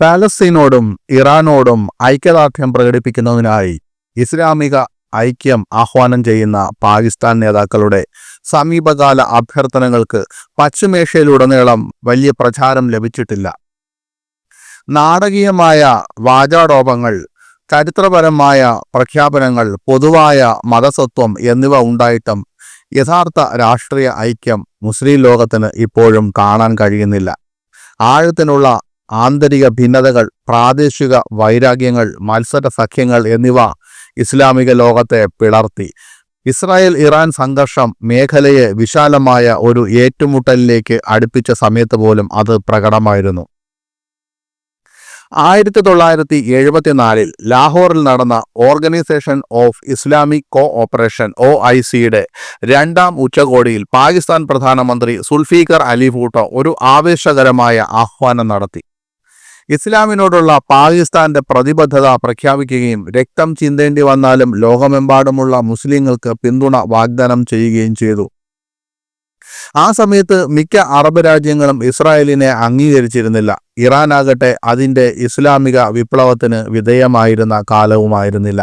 പാലസ്തീനോടും ഇറാനോടും ഐക്യദാർഢ്യം പ്രകടിപ്പിക്കുന്നതിനായി ഇസ്ലാമിക ഐക്യം ആഹ്വാനം ചെയ്യുന്ന പാകിസ്ഥാൻ നേതാക്കളുടെ സമീപകാല അഭ്യർത്ഥനകൾക്ക് പശ്ചിമേഷ്യയിലുടനീളം വലിയ പ്രചാരം ലഭിച്ചിട്ടില്ല. നാടകീയമായ വാചാടോപങ്ങൾ ചരിത്രപരമായ പ്രഖ്യാപനങ്ങൾ പൊതുവായ മതസത്വം എന്നിവ ഉണ്ടായിട്ടും യഥാർത്ഥ രാഷ്ട്രീയ ഐക്യം മുസ്ലിം ലോകത്തിന് ഇപ്പോഴും കാണാൻ കഴിയുന്നില്ല. ആഴത്തിനുള്ള ആന്തരിക ഭിന്നതകൾ പ്രാദേശിക വൈരാഗ്യങ്ങൾ മത്സര സഖ്യങ്ങൾ എന്നിവ ഇസ്ലാമിക ലോകത്തെ പിളർത്തി. ഇസ്രായേൽ ഇറാൻ സംഘർഷം മേഖലയെ വിശാലമായ ഒരു ഏറ്റുമുട്ടലിലേക്ക് അടുപ്പിച്ച സമയത്ത് പോലും അത് പ്രകടമായിരുന്നു. ആയിരത്തി തൊള്ളായിരത്തി എഴുപത്തിനാലിൽ ലാഹോറിൽ നടന്ന organisation of Islamic cooperation O I സിയുടെ രണ്ടാം ഉച്ചകോടിയിൽ പാകിസ്ഥാൻ പ്രധാനമന്ത്രി സുൽഫീഖർ അലി ഭൂട്ടോ ഒരു ആവേശകരമായ ആഹ്വാനം നടത്തി. ഇസ്ലാമിനോടുള്ള പാകിസ്ഥാന്റെ പ്രതിബദ്ധത പ്രഖ്യാപിക്കുകയും രക്തം ചിന്തേണ്ടി വന്നാലും ലോകമെമ്പാടുമുള്ള മുസ്ലിങ്ങൾക്ക് പിന്തുണ വാഗ്ദാനം ചെയ്യുകയും ചെയ്തു. ആ സമയത്ത് മിക്ക അറബ് രാജ്യങ്ങളും ഇസ്രായേലിനെ അംഗീകരിച്ചിരുന്നില്ല. ഇറാനാകട്ടെ അതിന്റെ ഇസ്ലാമിക വിപ്ലവത്തിന് വിധേയമായിരുന്ന കാലവുമായിരുന്നില്ല.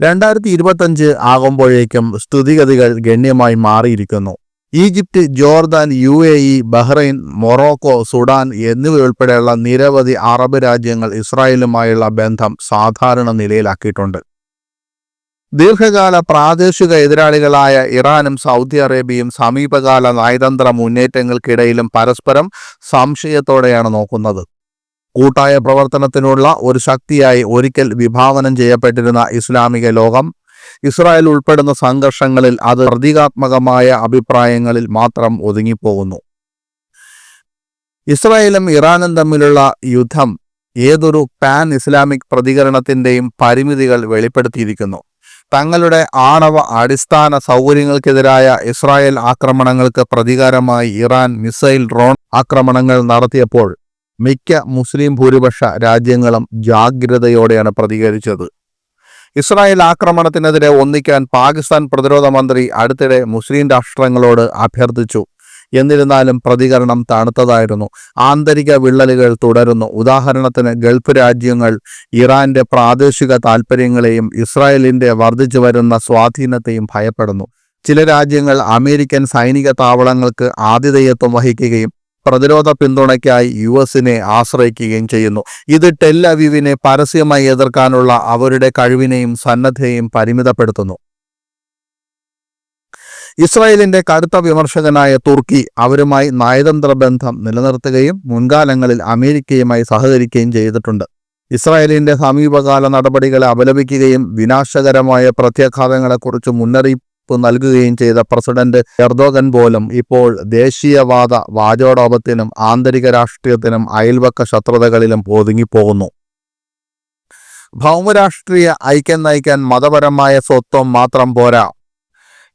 രണ്ടായിരത്തി ഇരുപത്തഞ്ച് ആകുമ്പോഴേക്കും സ്ഥിതിഗതികൾ ഗണ്യമായി മാറിയിരിക്കുന്നു. Egypt Jordan U A E Bahrain Morocco Sudan എന്നിവയുൾപ്പെടെയുള്ള നിരവധി അറബ് രാജ്യങ്ങൾ ഇസ്രായേലുമായുള്ള ബന്ധം സാധാരണ നിലയിലാക്കിയിട്ടുണ്ട്. ദീർഘകാല പ്രാദേശിക എതിരാളികളായ ഇറാനും സൗദി അറേബ്യയും സമീപകാല നയതന്ത്ര മുന്നേറ്റങ്ങൾക്കിടയിലും പരസ്പരം സംശയത്തോടെയാണ് നോക്കുന്നത്. കൂട്ടായ പ്രവർത്തനത്തിനുള്ള ഒരു ശക്തിയായി ഒരിക്കൽ വിഭാവനം ചെയ്യപ്പെട്ടിരുന്ന ഇസ്ലാമിക ലോകം ഇസ്രായേൽ ഉൾപ്പെടുന്ന സംഘർഷങ്ങളിൽ അത് പ്രതീകാത്മകമായ അഭിപ്രായങ്ങളിൽ മാത്രം ഒതുങ്ങിപ്പോകുന്നു. ഇസ്രായേലും ഇറാനും തമ്മിലുള്ള യുദ്ധം ഏതൊരു പാൻ ഇസ്ലാമിക് പ്രതികരണത്തിന്റെയും പരിമിതികൾ വെളിപ്പെടുത്തിയിരിക്കുന്നു. തങ്ങളുടെ ആണവ അടിസ്ഥാന സൗകര്യങ്ങൾക്കെതിരായ ഇസ്രായേൽ ആക്രമണങ്ങൾക്ക് പ്രതികാരമായി ഇറാൻ മിസൈൽ ഡ്രോൺ ആക്രമണങ്ങൾ നടത്തിയപ്പോൾ മിക്ക മുസ്ലിം ഭൂരിപക്ഷ രാജ്യങ്ങളും ജാഗ്രതയോടെയാണ് പ്രതികരിച്ചത്. ഇസ്രായേൽ ആക്രമണത്തിനെതിരെ ഒന്നിക്കാൻ പാകിസ്ഥാൻ പ്രതിരോധ മന്ത്രി അടുത്തിടെ മുസ്ലിം രാഷ്ട്രങ്ങളോട് അഭ്യർത്ഥിച്ചു. എന്നിരുന്നാലും പ്രതികരണം തണുത്തതായിരുന്നു. ആന്തരിക വിള്ളലുകൾ തുടരുന്നു. ഉദാഹരണത്തിന് ഗൾഫ് രാജ്യങ്ങൾ ഇറാന്റെ പ്രാദേശിക താൽപ്പര്യങ്ങളെയും ഇസ്രായേലിന്റെ വർദ്ധിച്ചു വരുന്ന സ്വാധീനത്തെയും ഭയപ്പെടുന്നു. ചില രാജ്യങ്ങൾ അമേരിക്കൻ സൈനിക താവളങ്ങൾക്ക് ആതിഥേയത്വം വഹിക്കുകയും പ്രതിരോധ പിന്തുണയ്ക്കായി യു എസിനെ ആശ്രയിക്കുകയും ചെയ്യുന്നു. ഇത് ടെൽ അവീവിനെ പരസ്യമായി എതിർക്കാനുള്ള അവരുടെ കഴിവിനെയും സന്നദ്ധയെയും പരിമിതപ്പെടുത്തുന്നു. ഇസ്രായേലിന്റെ കടുത്ത വിമർശകനായ തുർക്കി അവരുമായി നയതന്ത്ര ബന്ധം നിലനിർത്തുകയും മുൻകാലങ്ങളിൽ അമേരിക്കയുമായി സഹകരിക്കുകയും ചെയ്തിട്ടുണ്ട്. ഇസ്രായേലിന്റെ സമീപകാല നടപടികളെ അപലപിക്കുകയും വിനാശകരമായ പ്രത്യാഘാതങ്ങളെക്കുറിച്ച് മുന്നറിയിപ്പ് നൽകുകയും ചെയ്ത പ്രസിഡന്റ് എർദോഗൻ പോലും ഇപ്പോൾ ദേശീയവാദ വാചോടോപത്തിനും ആന്തരിക രാഷ്ട്രീയത്തിനും അയൽവക്ക ശത്രുതകളിലും ഒതുങ്ങിപ്പോകുന്നു. ഭൗമരാഷ്ട്രീയ ഐക്യം നയിക്കാൻ മതപരമായ സ്വത്വം മാത്രം പോരാ.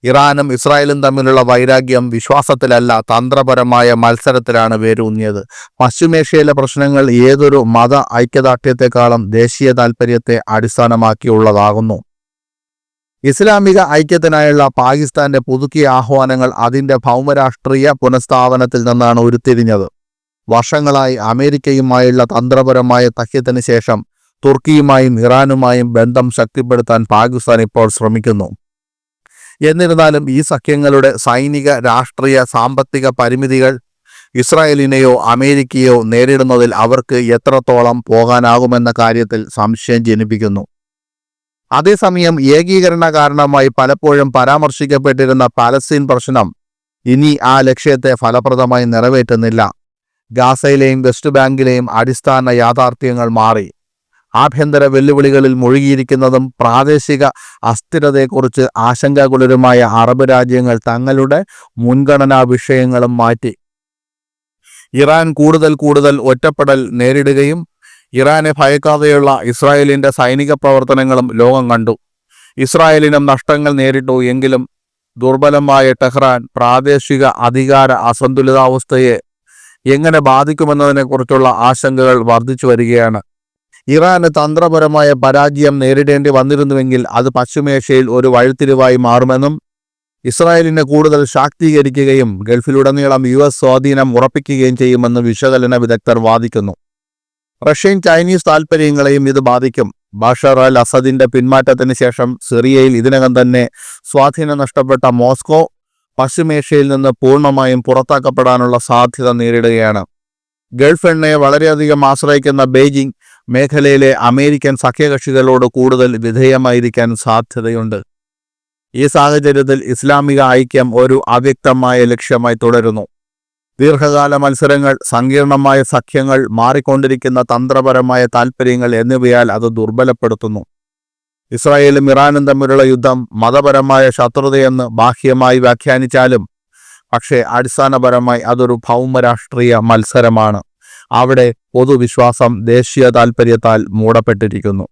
ഇറാനും ഇസ്രായേലും തമ്മിലുള്ള വൈരാഗ്യം വിശ്വാസത്തിലല്ല തന്ത്രപരമായ മത്സരത്തിലാണ് വേരൂന്നിയത്. പശ്ചിമേഷ്യയിലെ പ്രശ്നങ്ങൾ ഏതൊരു മത ഐക്യദാർഢ്യത്തെക്കാളും ദേശീയ താൽപ്പര്യത്തെ അടിസ്ഥാനമാക്കിയുള്ളതാകുന്നു. ഇസ്ലാമിക ഐക്യത്തിനായുള്ള പാകിസ്ഥാന്റെ പുതുക്കിയ ആഹ്വാനങ്ങൾ അതിന്റെ ഭൗമരാഷ്ട്രീയ പുനഃസ്ഥാപനത്തിൽ നിന്നാണ് ഉരുത്തിരിഞ്ഞത്. വർഷങ്ങളായി അമേരിക്കയുമായുള്ള തന്ത്രപരമായ തഹ്യത്തിന് ശേഷം തുർക്കിയുമായും ഇറാനുമായും ബന്ധം ശക്തിപ്പെടുത്താൻ പാകിസ്ഥാൻ ഇപ്പോൾ ശ്രമിക്കുന്നു. എന്നിരുന്നാലും ഈ സഖ്യങ്ങളുടെ സൈനിക രാഷ്ട്രീയ സാമ്പത്തിക പരിമിതികൾ ഇസ്രായേലിനെയോ അമേരിക്കയോ നേരിടുന്നതിൽ അവർക്ക് എത്രത്തോളം പോകാനാകുമെന്ന കാര്യത്തിൽ സംശയം ജനിപ്പിക്കുന്നു. അതേസമയം ഏകീകരണ കാരണമായി പലപ്പോഴും പരാമർശിക്കപ്പെട്ടിരുന്ന പാലസ്തീൻ പ്രശ്നം ഇനി ആ ലക്ഷ്യത്തെ ഫലപ്രദമായി നിറവേറ്റുന്നില്ല. ഗാസയിലെയും വെസ്റ്റ് ബാങ്കിലെയും അടിസ്ഥാന യാഥാർത്ഥ്യങ്ങൾ മാറി. ആഭ്യന്തര വെല്ലുവിളികളിൽ മുഴുകിയിരിക്കുന്നതും പ്രാദേശിക അസ്ഥിരതയെക്കുറിച്ച് ആശങ്കാകുലരുമായ അറബ് രാജ്യങ്ങൾ തങ്ങളുടെ മുൻഗണനാ വിഷയങ്ങളും മാറ്റി. ഇറാൻ കൂടുതൽ കൂടുതൽ ഒറ്റപ്പെടൽ നേരിടുകയും ഇറാനെ ഭയക്കാതെയുള്ള ഇസ്രായേലിന്റെ സൈനിക പ്രവർത്തനങ്ങളും ലോകം കണ്ടു. ഇസ്രായേലിനും നഷ്ടങ്ങൾ നേരിട്ടു. എങ്കിലും ദുർബലമായ ടെഹ്റാൻ പ്രാദേശിക അധികാര അസന്തുലിതാവസ്ഥയെ എങ്ങനെ ബാധിക്കുമെന്നതിനെക്കുറിച്ചുള്ള ആശങ്കകൾ വർദ്ധിച്ചു വരികയാണ്. ഇറാന് തന്ത്രപരമായ പരാജയം നേരിടേണ്ടി വന്നിരുന്നുവെങ്കിൽ അത് പശ്ചിമേഷ്യയിൽ ഒരു വഴിത്തിരിവായി മാറുമെന്നും ഇസ്രായേലിനെ കൂടുതൽ ശാക്തീകരിക്കുകയും ഗൾഫിലുടനീളം യു എസ് സ്വാധീനം ഉറപ്പിക്കുകയും ചെയ്യുമെന്ന് വിശകലന വിദഗ്ധർ വാദിക്കുന്നു. റഷ്യൻ ചൈനീസ് താൽപ്പര്യങ്ങളെയും ഇത് ബാധിക്കും. ബഷർ അൽ അസദിന്റെ പിന്മാറ്റത്തിന് ശേഷം സിറിയയിൽ ഇതിനകം തന്നെ സ്വാധീനം നഷ്ടപ്പെട്ട മോസ്കോ പശ്ചിമേഷ്യയിൽ നിന്ന് പൂർണമായും പുറത്താക്കപ്പെടാനുള്ള സാധ്യത നേരിടുകയാണ്. ഗൾഫ് എണ്ണയെ വളരെയധികം ആശ്രയിക്കുന്ന ബെയ്ജിംഗ് മേഖലയിലെ അമേരിക്കൻ സഖ്യകക്ഷികളോട് കൂടുതൽ വിധേയമായിരിക്കാൻ സാധ്യതയുണ്ട്. ഈ സാഹചര്യത്തിൽ ഇസ്ലാമിക ഐക്യം ഒരു അവ്യക്തമായ ലക്ഷ്യമായി തുടരുന്നു. ദീർഘകാല മത്സരങ്ങൾ സങ്കീർണമായ സഖ്യങ്ങൾ മാറിക്കൊണ്ടിരിക്കുന്ന തന്ത്രപരമായ താൽപ്പര്യങ്ങൾ എന്നിവയാൽ അത് ദുർബലപ്പെടുത്തുന്നു. ഇസ്രായേലും ഇറാനും തമ്മിലുള്ള യുദ്ധം മതപരമായ ശത്രുതയെന്ന് ബാഹ്യമായി വ്യാഖ്യാനിച്ചാലും പക്ഷേ അടിസ്ഥാനപരമായി അതൊരു ഭൗമരാഷ്ട്രീയ മത്സരമാണ്. അവിടെ പൊതുവിശ്വാസം ദേശീയ താൽപ്പര്യത്താൽ മൂടപ്പെട്ടിരിക്കുന്നു.